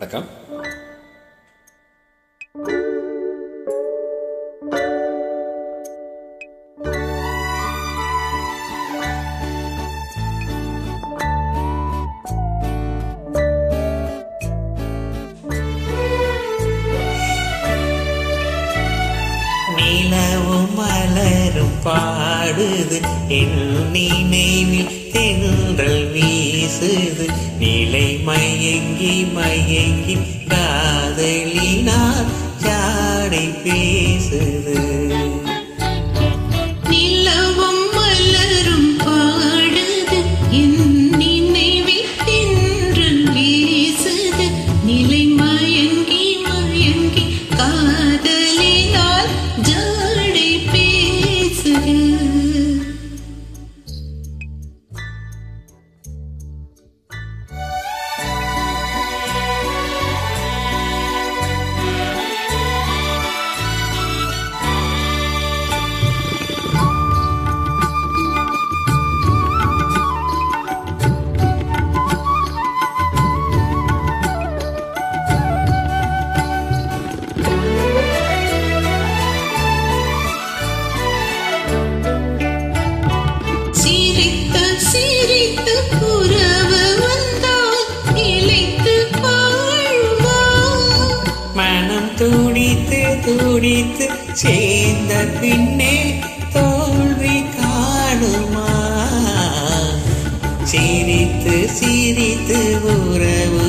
வணக்கம். நிலவும் மலரும் பா பாடுது. என் நினைவில் தென்றல் வீசுது. நிலை மயங்கி மயங்கி காதலினார். ஜாடை பே சேர்ந்த பின்னே தோல்வி காணுமா? சிரித்து சிரித்து உறவு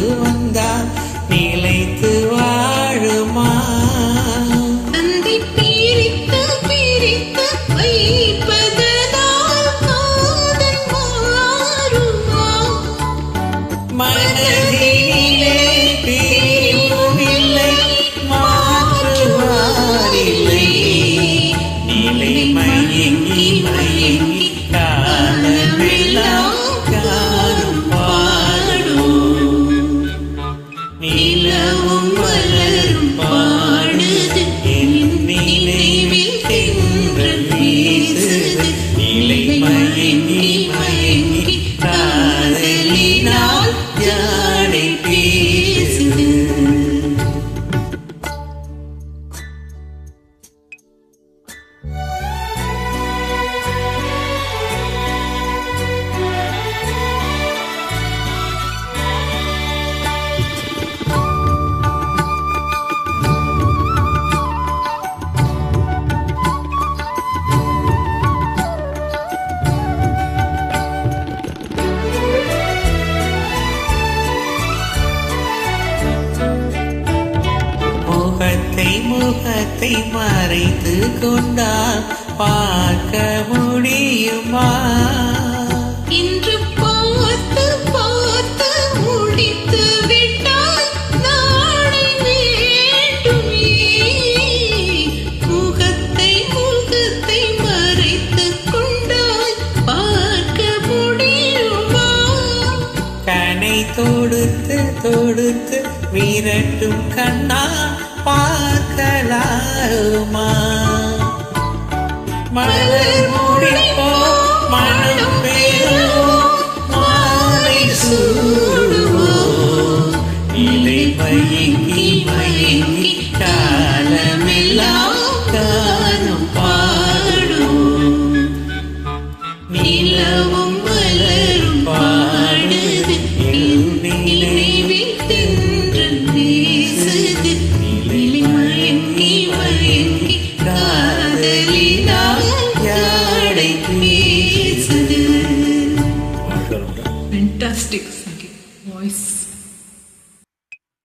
நிலவும் முகத்தை மறைத்து கொண்டால் பார்க்க முடியுமா? இன்று பார்த்து பார்த்து முடித்து விட்டால் நாளை வேண்டுமே முகத்தை முகத்தை மறைத்து கொண்டால் பார்க்க முடியுமா? கனை தொடுத்து தொடுத்து விரட்டும் கண்ணா பார்க்கலாமா மலர் முடிப்போ மனம் nós.